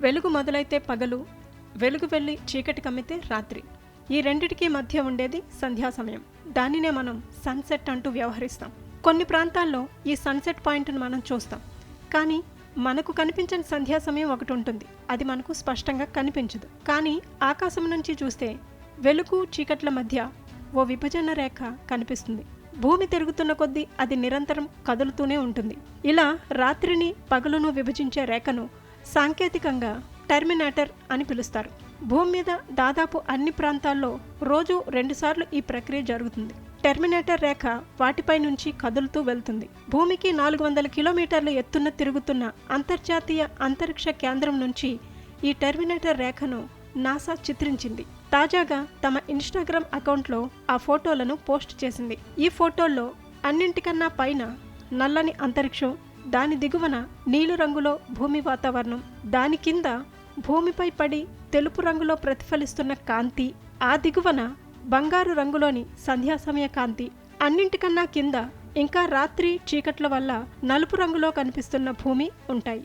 వెలుగు మొదలైతే పగలు వెలుగు వెళ్ళి చీకటి కమ్మితే రాత్రి. ఈ రెండిటికి మధ్య ఉండేది సంధ్యా సమయం. దానినే మనం సన్సెట్ అంటూ వ్యవహరిస్తాం. కొన్ని ప్రాంతాల్లో ఈ సన్సెట్ పాయింట్ను మనం చూస్తాం. కానీ మనకు కనిపించని సంధ్యా సమయం ఒకటి ఉంటుంది. అది మనకు స్పష్టంగా కనిపించదు. కానీ ఆకాశం నుంచి చూస్తే వెలుగు చీకట్ల మధ్య ఓ విభజన రేఖ కనిపిస్తుంది. భూమి తిరుగుతున్న కొద్దీ అది నిరంతరం కదులుతూనే ఉంటుంది. ఇలా రాత్రిని పగలును విభజించే రేఖను సాంకేతికంగా టెర్మినేటర్ అని పిలుస్తారు. భూమి మీద దాదాపు అన్ని ప్రాంతాల్లో రోజు రెండుసార్లు ఈ ప్రక్రియ జరుగుతుంది. టెర్మినేటర్ రేఖ వాటిపై నుంచి కదులుతూ వెళ్తుంది. భూమికి నాలుగు వందల కిలోమీటర్ల ఎత్తున తిరుగుతున్న అంతర్జాతీయ అంతరిక్ష కేంద్రం నుంచి ఈ టెర్మినేటర్ రేఖను నాసా చిత్రించింది. తాజాగా తమ ఇన్స్టాగ్రామ్ అకౌంట్లో ఆ ఫోటోలను పోస్ట్ చేసింది. ఈ ఫోటోల్లో అన్నింటికన్నా పైన నల్లని అంతరిక్షం దాని దిగువన నీలి రంగులో భూమి వాతావరణం. దాని కింద భూమిపై పడి తెలుపు రంగులో ప్రతిఫలిస్తున్న కాంతి. ఆ దిగువన బంగారు రంగులోని సంధ్యా సమయ కాంతి. అన్నింటికన్నా కింద ఇంకా రాత్రి చీకట్ల వల్ల నలుపు రంగులో కనిపిస్తున్న భూమి ఉంటాయి.